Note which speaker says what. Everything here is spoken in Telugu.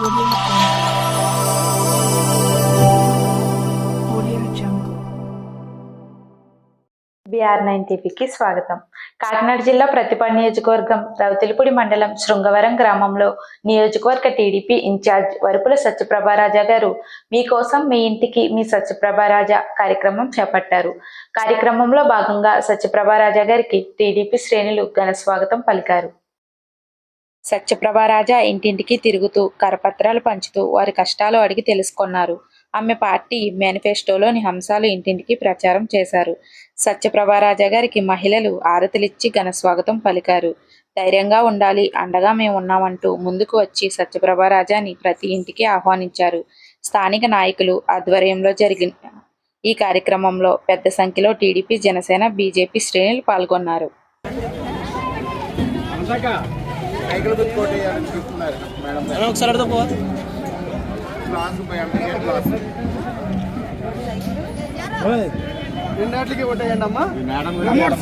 Speaker 1: బీఆర్ నైన్ టీవీకి స్వాగతం. కాకినాడ జిల్లా ప్రతిపాడు నియోజకవర్గం రౌతిలిపూడి మండలం శృంగవరం గ్రామంలో నియోజకవర్గ టీడీపీ ఇన్ఛార్జ్ వరుపుల సత్యప్రభారాజా గారు మీకోసం మీ ఇంటికి మీ సత్యప్రభారాజా కార్యక్రమం చేపట్టారు. కార్యక్రమంలో భాగంగా సత్యప్రభారాజా గారికి టీడీపీ శ్రేణులు ఘన స్వాగతం పలికారు. సత్యప్రభారాజా ఇంటింటికి తిరుగుతూ కరపత్రాలు పంచుతూ వారి కష్టాలు అడిగి తెలుసుకున్నారు. ఆమె పార్టీ మేనిఫెస్టోలోని అంశాలు ఇంటింటికి ప్రచారం చేశారు. సత్యప్రభారాజా గారికి మహిళలు ఆరతిలిచ్చి ఘన స్వాగతం పలికారు. ధైర్యంగా ఉండాలి అండగా మేము ఉన్నామంటూ ముందుకు వచ్చి సత్యప్రభారాజాని ప్రతి ఇంటికి ఆహ్వానించారు. స్థానిక నాయకులు ఆధ్వర్యంలో జరిగిన ఈ కార్యక్రమంలో పెద్ద సంఖ్యలో టీడీపీ జనసేన బీజేపీ శ్రేణులు పాల్గొన్నారు.
Speaker 2: సైకిల్ గుర్తు కోట్ వేయాలని చెప్తున్నారు మేడం.
Speaker 3: ఒకసారి అడుగుతా పో
Speaker 2: క్లాస్ క్లాస్. రెండాట్లకి కొట్టేయండి అమ్మా మేడం గారు.